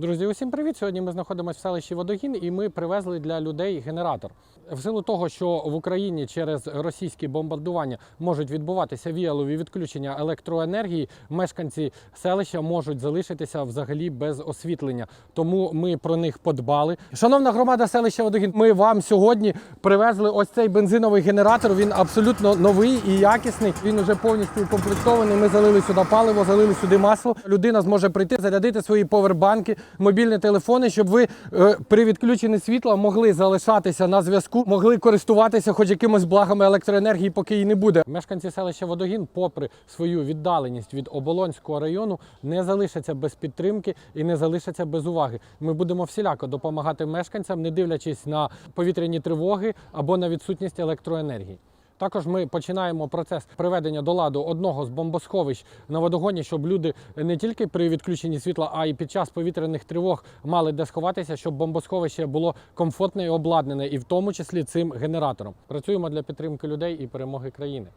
Друзі, усім привіт! Сьогодні ми знаходимося в селищі Водогін і ми привезли для людей генератор. В силу того, що в Україні через російські бомбардування можуть відбуватися віялові відключення електроенергії, мешканці селища можуть залишитися взагалі без освітлення. Тому ми про них подбали. Шановна громада селища Водогін, ми вам сьогодні привезли ось цей бензиновий генератор. Він абсолютно новий і якісний. Він уже повністю укомплектований. Ми залили сюди паливо, залили сюди масло. Людина зможе прийти, зарядити свої повербанки, мобільні телефони, щоб ви е, при відключенні світла могли залишатися на зв'язку, могли користуватися хоч якимось благами електроенергії, поки її не буде. Мешканці селища Водогін, попри свою віддаленість від Оболонського району, не залишаться без підтримки і не залишаться без уваги. Ми будемо всіляко допомагати мешканцям, не дивлячись на повітряні тривоги або на відсутність електроенергії. Також ми починаємо процес приведення до ладу одного з бомбосховищ на водогоні, щоб люди не тільки при відключенні світла, а й під час повітряних тривог мали де сховатися, щоб бомбосховище було комфортне і обладнане, і в тому числі цим генератором. Працюємо для підтримки людей і перемоги країни.